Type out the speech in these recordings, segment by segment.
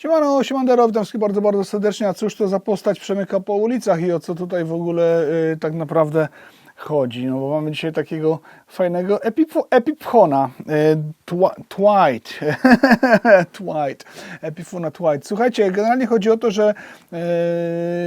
Siemano, siemandero, witam wszystkich bardzo, bardzo serdecznie. A cóż to za postać przemyka po ulicach i o co tutaj w ogóle y, tak naprawdę chodzi? No bo mamy dzisiaj takiego fajnego epip- epipchona, y, twa- Twite, Twite, epifona Twite. Słuchajcie, generalnie chodzi o to, że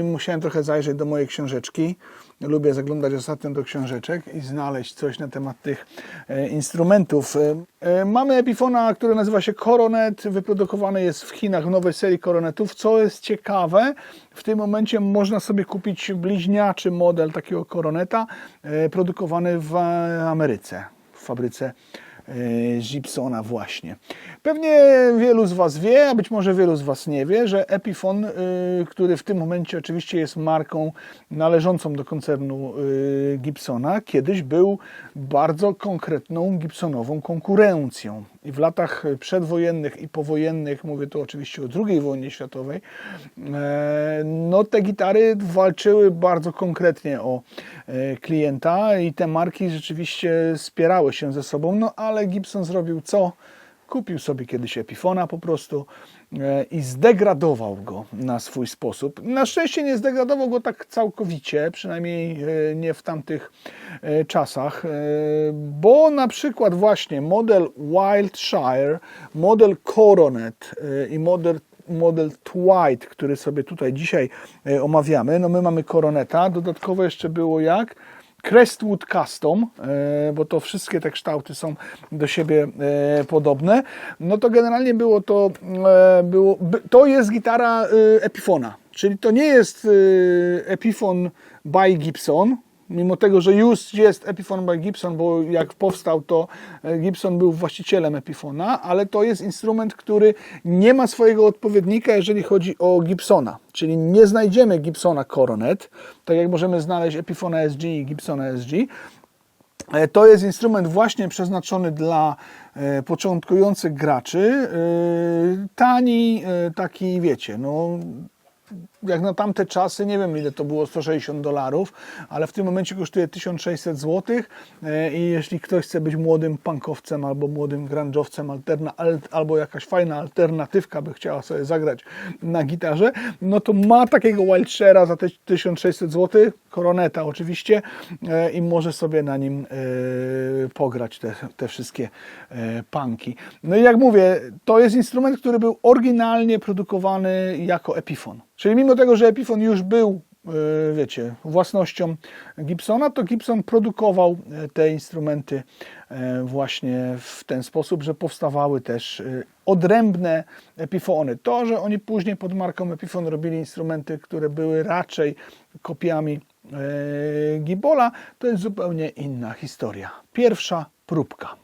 y, musiałem trochę zajrzeć do mojej książeczki. Lubię zaglądać ostatnio do książeczek i znaleźć coś na temat tych e, instrumentów. E, e, Mamy Epifona, który nazywa się Coronet. Wyprodukowany jest w Chinach w nowej serii Coronetów. Co jest ciekawe, w tym momencie można sobie kupić bliźniaczy model takiego Coroneta e, produkowany w Ameryce, w fabryce Gibsona właśnie. Pewnie wielu z Was wie, a być może wielu z Was nie wie, że Epifon, y, który w tym momencie oczywiście jest marką należącą do koncernu y, Gibsona, kiedyś był bardzo konkretną Gibsonową konkurencją. I w latach przedwojennych i powojennych, mówię tu oczywiście o II wojnie światowej, e, no te gitary walczyły bardzo konkretnie o e, klienta i te marki rzeczywiście spierały się ze sobą, no ale Gibson zrobił co? Kupił sobie kiedyś Epifona po prostu e, i zdegradował go na swój sposób. Na szczęście nie zdegradował go tak całkowicie, przynajmniej e, nie w tamtych e, czasach, bo na przykład właśnie model Wildshire, model Coronet i model model Twite, który sobie tutaj dzisiaj omawiamy. No my mamy Coroneta, dodatkowo jeszcze było jak? Crestwood Custom, e, bo to wszystkie te kształty są do siebie e, podobne. No to generalnie było to, e, było, by- to jest gitara Epifona, czyli to nie jest Epifon by Gibson, mimo tego, że już jest Epiphone by Gibson, bo jak powstał, to e, Gibson był właścicielem Epiphona, ale to jest instrument, który nie ma swojego odpowiednika, jeżeli chodzi o Gibsona. Czyli nie znajdziemy Gibsona Coronet, tak jak możemy znaleźć Epiphona SG i Gibsona SG. E, To jest instrument właśnie przeznaczony dla e, początkujących graczy. Tani, taki wiecie, no jak na tamte czasy, nie wiem ile to było, 160 dolarów, ale w tym momencie kosztuje 1600 zł i jeśli ktoś chce być młodym punkowcem albo młodym grunge'owcem alterna, al, albo jakaś fajna alternatywka by chciała sobie zagrać na gitarze, no to ma takiego Wildshare'a za te 1600 zł, koroneta oczywiście e, i może sobie na nim e, pograć te, te wszystkie e, punki. No i jak mówię, to jest instrument, który był oryginalnie produkowany jako Epiphone. Czyli mimo tego, że Epiphone już był, e, wiecie, własnością Gibsona, to Gibson produkował e, te instrumenty e, właśnie w ten sposób, że powstawały też odrębne Epiphony. To, że oni później pod marką Epiphone robili instrumenty, które były raczej kopiami Gibola, to jest zupełnie inna historia. Pierwsza próbka.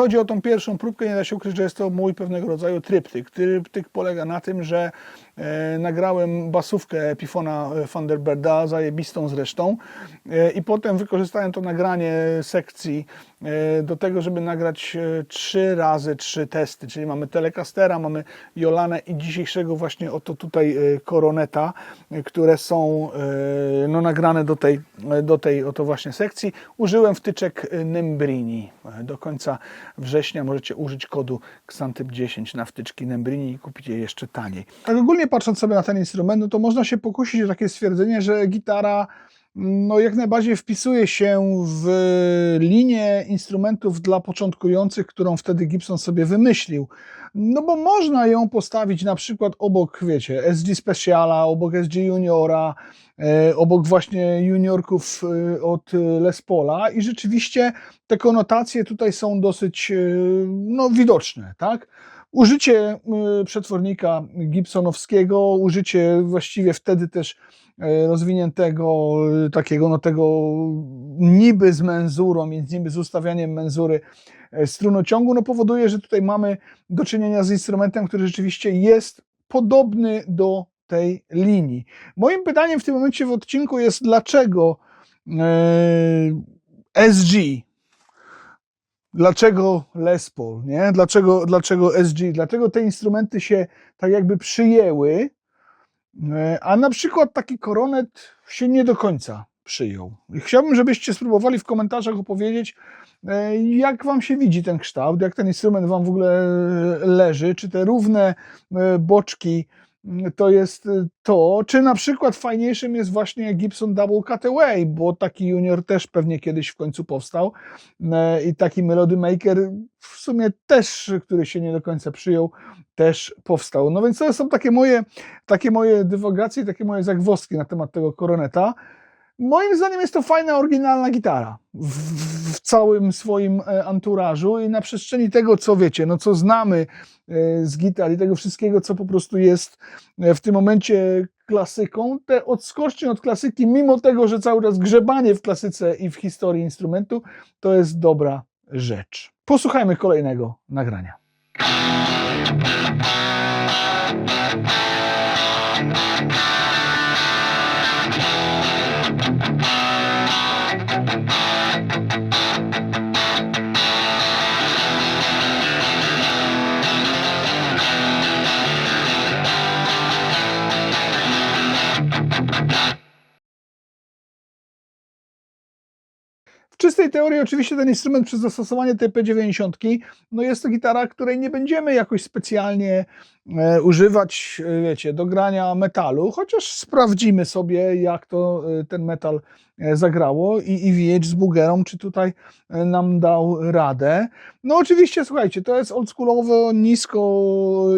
Chodzi o tą pierwszą próbkę, nie da się ukryć, że jest to mój pewnego rodzaju tryptyk. Tryptyk polega na tym, że nagrałem basówkę Epifona Thunderbirda, zajebistą zresztą e, i potem wykorzystałem to nagranie sekcji e, do tego, żeby nagrać e, trzy razy trzy testy, czyli mamy Telecastera, mamy Jolanę i dzisiejszego właśnie oto tutaj e, Koroneta, e, które są e, no, nagrane do tej, do tej oto właśnie sekcji. Użyłem wtyczek e, Nembrini. E, Do końca września możecie użyć kodu Xantyp10 na wtyczki Nembrini i kupić je jeszcze taniej. Tak ogólnie patrząc sobie na ten instrument, no to można się pokusić o takie stwierdzenie, że gitara no, jak najbardziej wpisuje się w linię instrumentów dla początkujących, którą wtedy Gibson sobie wymyślił. No bo można ją postawić na przykład obok, wiecie, SG Speciala, obok SG Juniora, e, obok właśnie juniorków e, od Les Paula i rzeczywiście te konotacje tutaj są dosyć e, no, widoczne, tak? Użycie y, przetwornika gibsonowskiego, użycie właściwie wtedy też y, rozwiniętego y, takiego no tego niby z menzurą, więc niby z ustawianiem menzury strunociągu, no powoduje, że tutaj mamy do czynienia z instrumentem, który rzeczywiście jest podobny do tej linii. Moim pytaniem w tym momencie w odcinku jest, dlaczego SG, dlaczego Les Paul, nie? Dlaczego, dlaczego SG, dlaczego te instrumenty się tak jakby przyjęły, e, a na przykład taki koronet się nie do końca przyjął. Chciałbym, żebyście spróbowali w komentarzach opowiedzieć, e, jak wam się widzi ten kształt, jak ten instrument wam w ogóle leży, czy te równe e, boczki to jest to, czy na przykład fajniejszym jest właśnie Gibson Double Cutaway, bo taki junior też pewnie kiedyś w końcu powstał e, i taki Melody Maker w sumie też, który się nie do końca przyjął, też powstał. No więc to są takie moje, takie moje dywagacje, takie moje zagwozdki na temat tego koroneta. Moim zdaniem jest to fajna, oryginalna gitara w, w całym swoim e, anturażu i na przestrzeni tego, co wiecie, no co znamy e, z gitar i tego wszystkiego, co po prostu jest e, w tym momencie klasyką, te odskocznie od klasyki, mimo tego, że cały czas grzebanie w klasyce i w historii instrumentu, to jest dobra rzecz. Posłuchajmy kolejnego nagrania. Czystej teorii oczywiście ten instrument przy zastosowaniu tej P90 no jest to gitara, której nie będziemy jakoś specjalnie e, używać, e, wiecie, do grania metalu, chociaż sprawdzimy sobie, jak to e, ten metal e, zagrało i, i VH z Bugerą, czy tutaj e, nam dał radę. No oczywiście, słuchajcie, to jest oldschoolowo nisko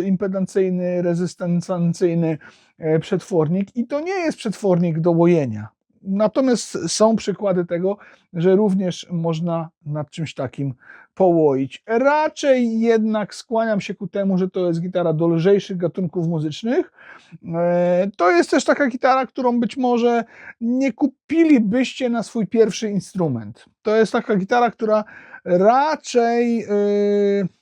impedancyjny, rezystencyjny e, przetwornik i to nie jest przetwornik do łojenia. Natomiast są przykłady tego, że również można nad czymś takim połoić. Raczej jednak skłaniam się ku temu, że to jest gitara do lżejszych gatunków muzycznych. E, To jest też taka gitara, którą być może nie kupilibyście na swój pierwszy instrument. To jest taka gitara, która raczej. yy,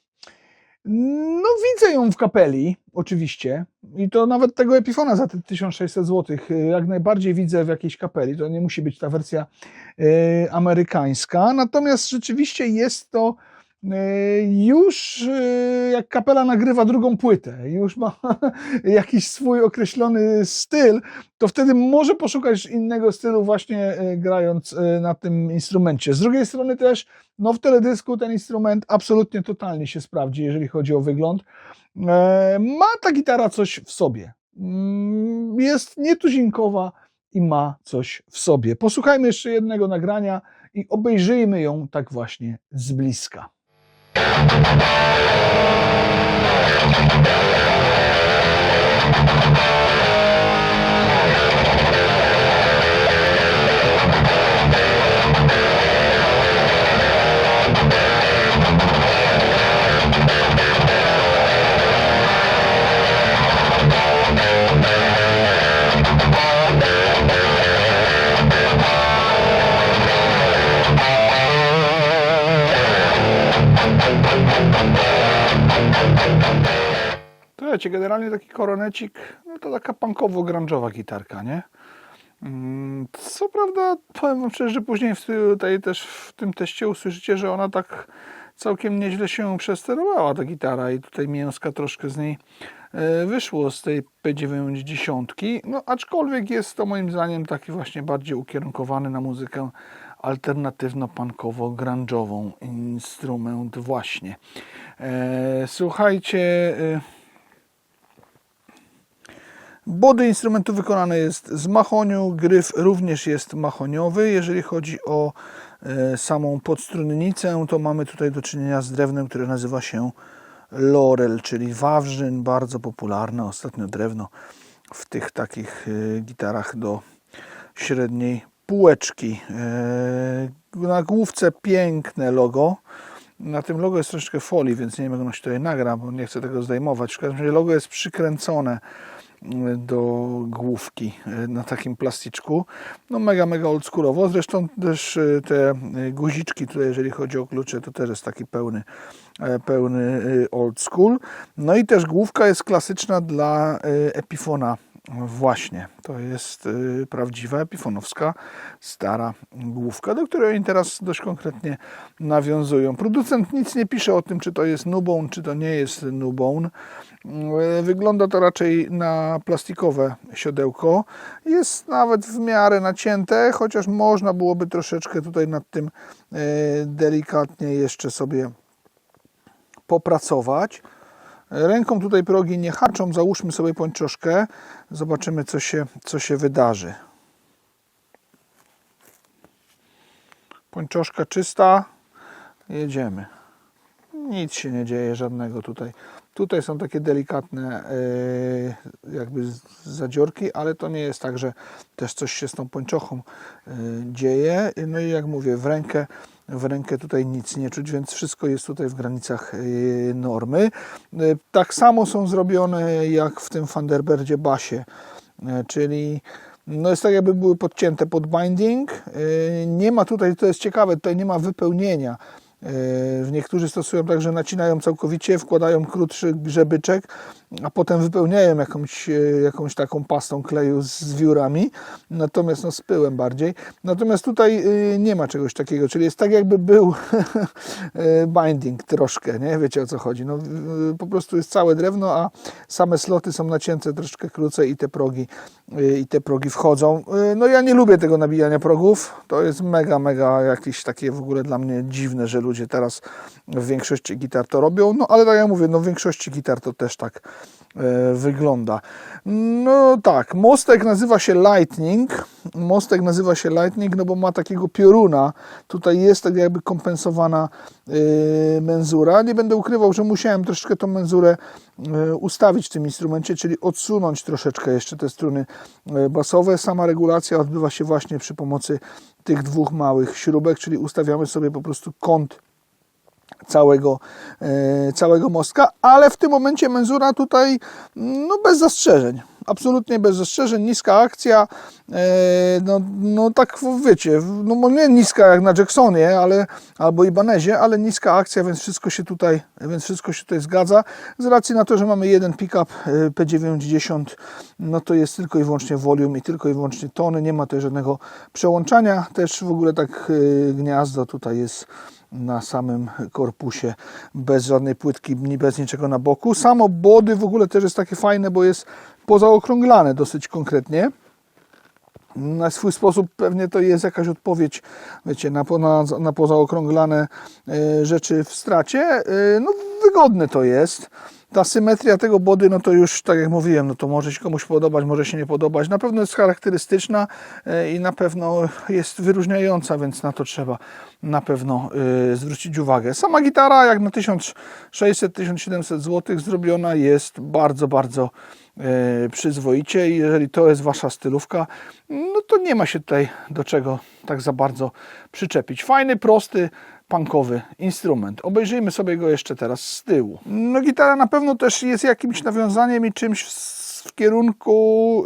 no, widzę ją w kapeli, oczywiście. I to nawet tego Epifona za te 1600 zł. Jak najbardziej widzę w jakiejś kapeli. To nie musi być ta wersja e, amerykańska. Natomiast rzeczywiście jest to już e, jak kapela nagrywa drugą płytę, już ma jakiś swój określony styl, to wtedy może poszukać innego stylu właśnie e, grając e, na tym instrumencie. Z drugiej strony też, no w teledysku ten instrument absolutnie totalnie się sprawdzi, jeżeli chodzi o wygląd. E, Ma ta gitara coś w sobie. Mm, Jest nietuzinkowa i ma coś w sobie. Posłuchajmy jeszcze jednego nagrania i obejrzyjmy ją tak właśnie z bliska. Thank you. Generalnie taki koronecik, no to taka punkowo-grunge'owa gitarka, nie? Mm, Co prawda, powiem wam szczerze, że później w, tutaj też w tym teście usłyszycie, że ona tak całkiem nieźle się przesterowała, ta gitara i tutaj mięska troszkę z niej e, wyszło z tej P90. No aczkolwiek jest to moim zdaniem taki właśnie bardziej ukierunkowany na muzykę alternatywno-punkowo-grunge'ową instrument właśnie. E, słuchajcie... Body instrumentu wykonane jest z mahoniu, gryf również jest mahoniowy. Jeżeli chodzi o e, samą podstrunnicę, to mamy tutaj do czynienia z drewnem, które nazywa się Laurel, czyli wawrzyn, bardzo popularne ostatnio drewno w tych takich e, gitarach do średniej półeczki. E, Na główce piękne logo. Na tym logo jest troszeczkę folii, więc nie wiem jak ono się tutaj nagra, bo nie chcę tego zdejmować. W każdym razie logo jest przykręcone do główki e, na takim plasticzku. No mega, mega oldschoolowo. Zresztą też e, te e, guziczki tutaj, jeżeli chodzi o klucze, to też jest taki pełny, pełny old school. No i też główka jest klasyczna dla Epifona. Właśnie, to jest e, prawdziwa epifonowska stara główka, do której oni teraz dość konkretnie nawiązują. Producent nic nie pisze o tym, czy to jest Nubone, czy to nie jest Nubone. E, Wygląda to raczej na plastikowe siodełko. Jest nawet w miarę nacięte, chociaż można byłoby troszeczkę tutaj nad tym e, delikatnie jeszcze sobie popracować. Ręką tutaj progi nie haczą, załóżmy sobie pończoszkę, zobaczymy co się, co się wydarzy. Pończoszka czysta, jedziemy. Nic się nie dzieje żadnego tutaj. Tutaj są takie delikatne e, jakby zadziorki, ale to nie jest tak, że też coś się z tą pończochą e, dzieje. No i jak mówię, w rękę, w rękę tutaj nic nie czuć, więc wszystko jest tutaj w granicach e, normy. E, Tak samo są zrobione jak w tym Thunderbirdzie basie, e, czyli no jest tak jakby były podcięte pod binding. Nie ma tutaj, to jest ciekawe, tutaj nie ma wypełnienia. Niektórzy stosują tak, że nacinają całkowicie, wkładają krótszy grzebyczek, a potem wypełniają jakąś, e, jakąś taką pastą kleju z wiórami, natomiast no z pyłem bardziej. Natomiast tutaj e, nie ma czegoś takiego, czyli jest tak jakby był e, binding troszkę, nie? Wiecie o co chodzi. No, po prostu jest całe drewno, a same sloty są nacięte troszkę krócej i te progi, i te progi wchodzą. No ja nie lubię tego nabijania progów, to jest mega, mega jakieś takie w ogóle dla mnie dziwne, że ludzie teraz w większości gitar to robią, no ale tak jak mówię, no w większości gitar to też tak wygląda. No tak, mostek nazywa się Lightning. Mostek nazywa się Lightning, no bo ma takiego pioruna. Tutaj jest tak jakby kompensowana e, menzura. Nie będę ukrywał, że musiałem troszeczkę tą menzurę e, ustawić w tym instrumencie, czyli odsunąć troszeczkę jeszcze te struny e, basowe. Sama regulacja odbywa się właśnie przy pomocy tych dwóch małych śrubek, czyli ustawiamy sobie po prostu kąt całego, e, całego mostka, ale w tym momencie menzura tutaj no bez zastrzeżeń, absolutnie bez zastrzeżeń, niska akcja, e, no, no tak wiecie, no może nie niska jak na Jacksonie, ale, albo Ibanezie, ale niska akcja, więc wszystko się tutaj, więc wszystko się tutaj zgadza, z racji na to, że mamy jeden pickup e, P90, no to jest tylko i wyłącznie volume i tylko i wyłącznie tony, nie ma tutaj żadnego przełączania, też w ogóle tak gniazdo tutaj jest na samym korpusie, bez żadnej płytki, bez niczego na boku. Samo body w ogóle też jest takie fajne, bo jest pozaokrąglane dosyć konkretnie. Na swój sposób pewnie to jest jakaś odpowiedź, wiecie, na, na, na pozaokrąglane e, rzeczy w stracie. E, no wygodne to jest. Ta symetria tego body, no to już tak jak mówiłem, no to może się komuś podobać, może się nie podobać. Na pewno jest charakterystyczna e, i na pewno jest wyróżniająca, więc na to trzeba na pewno e, zwrócić uwagę. Sama gitara jak na 1600-1700 zł zrobiona jest bardzo, bardzo e, przyzwoicie jeżeli to jest Wasza stylówka, no to nie ma się tutaj do czego tak za bardzo przyczepić. Fajny, prosty, punkowy instrument. Obejrzyjmy sobie go jeszcze teraz z tyłu. No gitara na pewno też jest jakimś nawiązaniem i czymś w, w kierunku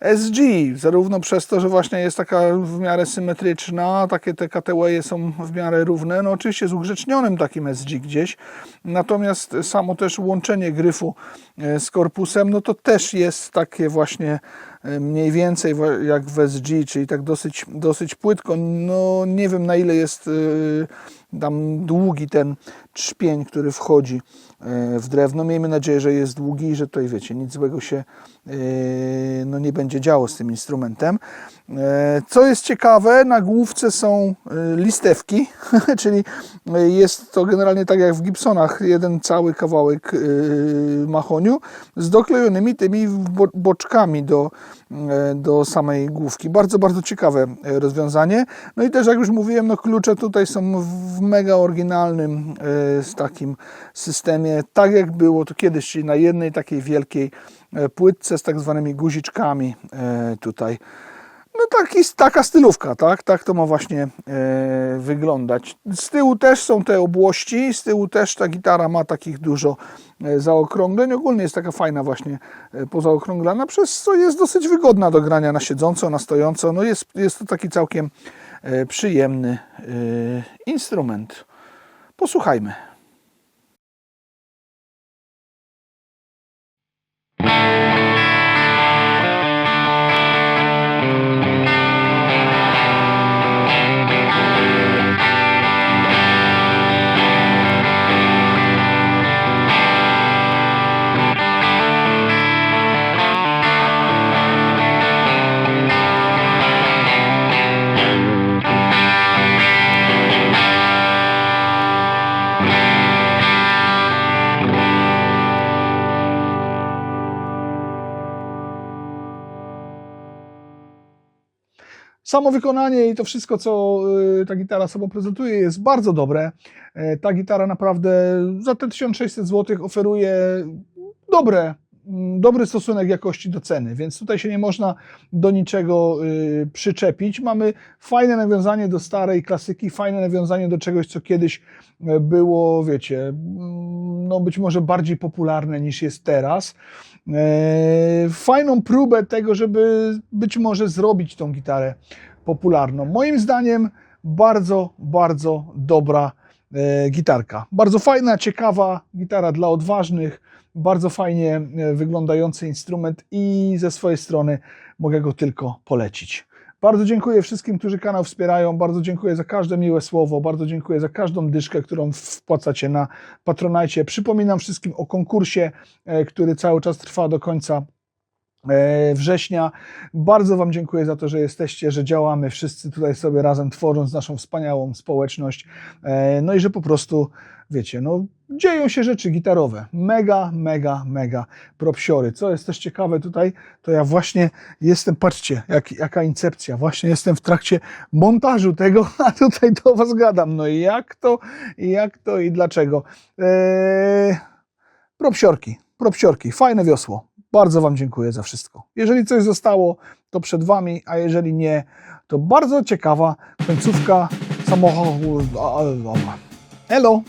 SG, zarówno przez to, że właśnie jest taka w miarę symetryczna, takie te cutawaye są w miarę równe, no oczywiście z ugrzecznionym takim SG gdzieś, natomiast samo też łączenie gryfu e, z korpusem, no to też jest takie właśnie e, mniej więcej jak w SG, czyli tak dosyć, dosyć płytko, no nie wiem na ile jest e, tam długi ten trzpień, który wchodzi e, w drewno. Miejmy nadzieję, że jest długi i że tutaj wiecie, nic złego się e, no, nie będzie działo z tym instrumentem. E, Co jest ciekawe, na główce są listewki, czyli jest to generalnie tak jak w Gibsonach, jeden cały kawałek mahoniu z doklejonymi tymi bo- boczkami do, do samej główki. Bardzo, bardzo ciekawe rozwiązanie. No i też jak już mówiłem, no klucze tutaj są w mega oryginalnym z takim systemie, tak jak było to kiedyś, czyli na jednej takiej wielkiej e, płytce z tak zwanymi guziczkami e, tutaj. No taki, taka stylówka, tak? Tak to ma właśnie e, wyglądać. Z tyłu też są te obłości, z tyłu też ta gitara ma takich dużo zaokrągleń. Ogólnie jest taka fajna właśnie pozaokrąglana, przez co jest dosyć wygodna do grania na siedząco, na stojąco. No jest, jest to taki całkiem przyjemny instrument. Posłuchajmy. Samo wykonanie i to wszystko, co y, ta gitara sobą prezentuje, jest bardzo dobre. E, Ta gitara naprawdę za te 1600 zł oferuje dobre, mm, dobry stosunek jakości do ceny, więc tutaj się nie można do niczego y, przyczepić. Mamy fajne nawiązanie do starej klasyki, fajne nawiązanie do czegoś, co kiedyś e, było, wiecie, mm, no być może bardziej popularne niż jest teraz. E, Fajną próbę tego, żeby być może zrobić tą gitarę popularną. Moim zdaniem bardzo, bardzo dobra e, gitarka. Bardzo fajna, ciekawa gitara dla odważnych, bardzo fajnie e, wyglądający instrument i ze swojej strony mogę go tylko polecić. Bardzo dziękuję wszystkim, którzy kanał wspierają. Bardzo dziękuję za każde miłe słowo. Bardzo dziękuję za każdą dyszkę, którą wpłacacie na Patronajcie. Przypominam wszystkim o konkursie, e, który cały czas trwa do końca września. Bardzo Wam dziękuję za to, że jesteście, że działamy wszyscy tutaj sobie razem, tworząc naszą wspaniałą społeczność. E, No i że po prostu, wiecie, no dzieją się rzeczy gitarowe. Mega, mega, mega propsiory. Co jest też ciekawe tutaj, to ja właśnie jestem, patrzcie, jak, jaka incepcja, właśnie jestem w trakcie montażu tego, a tutaj do Was gadam. No i jak to, jak to i dlaczego. Eee, propsiorki, propsiorki, fajne wiosło. Bardzo Wam dziękuję za wszystko. Jeżeli coś zostało, to przed Wami, a jeżeli nie, to bardzo ciekawa końcówka samochodu. Elo!